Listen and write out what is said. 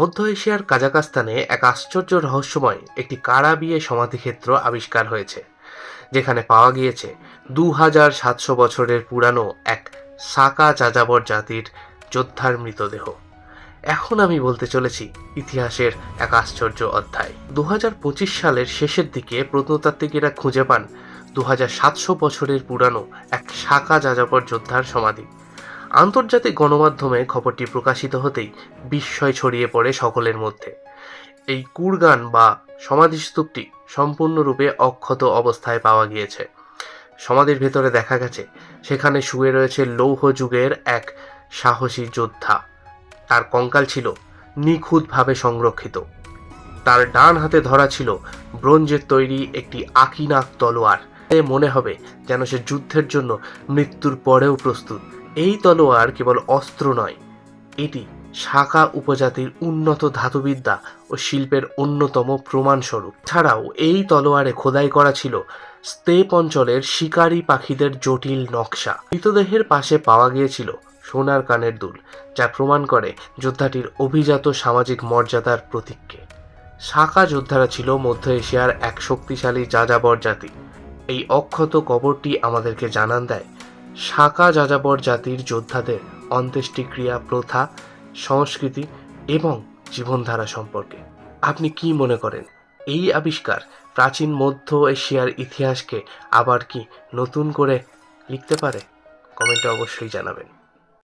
মধ্য এশিয়ার কাজাকাস্তানে এক আশ্চর্য রহস্যময় একটি কারাবিয়ে সমাধিক্ষেত্র আবিষ্কার হয়েছে, যেখানে পাওয়া গিয়েছে দু হাজার সাতশো বছরের পুরানো এক সাকা যাযাবর জাতির যোদ্ধার মৃতদেহ। এখন আমি বলতে চলেছি ইতিহাসের এক আশ্চর্য অধ্যায়। দু হাজার পঁচিশ সালের শেষের দিকে প্রত্নতাত্ত্বিকেরা খুঁজে পান দু সাতশো বছরের পুরানো এক সাকা যাযাবর যোদ্ধার সমাধি। আন্তর্জাতিক গণমাধ্যমে খবরটি প্রকাশিত হতেই বিস্ময় ছড়িয়ে পড়ে সকলের মধ্যে। এই কুরগান বা সমাধিস্তূপটি সম্পূর্ণরূপে অক্ষত অবস্থায় পাওয়া গিয়েছে। সমাধির ভেতরে দেখা গেছে, সেখানে শুয়ে রয়েছে লৌহ যুগের এক সাহসী যোদ্ধা। তার কঙ্কাল ছিল নিখুঁতভাবে সংরক্ষিত। তার ডান হাতে ধরা ছিল ব্রোঞ্জের তৈরি একটি আকিনাক তলোয়ার। মনে হবে যেন সে যুদ্ধের জন্য মৃত্যুর পরেও প্রস্তুত। এই তলোয়ার কেবল অস্ত্র নয়, এটি শাখা উপজাতির উন্নত ধাতুবিদ্যা ও শিল্পের অন্যতম প্রমাণস্বরূপ। ছাড়াও এই তলোয়ারে খোদাই করা ছিল স্তেপ অঞ্চলের শিকারী পাখিদের জটিল নকশা। মৃতদেহের পাশে পাওয়া গিয়েছিল সোনার কানের দুল, যা প্রমাণ করে যোদ্ধাটির অভিজাত সামাজিক মর্যাদার প্রতীককে। শাখা যোদ্ধারা ছিল মধ্য এশিয়ার এক শক্তিশালী যাযাবর জাতি। এই অক্ষত কবরটি আমাদেরকে জানান দেয় শাখা যাযাবর জাতির যোদ্ধাদের অন্ত্যেষ্টিক্রিয়া, প্রথা, সংস্কৃতি এবং জীবনধারা সম্পর্কে। আপনি কি মনে করেন? এই আবিষ্কার প্রাচীন মধ্য এশিয়ার ইতিহাসকে আবার কি নতুন করে লিখতে পারে? কমেন্টে অবশ্যই জানাবেন।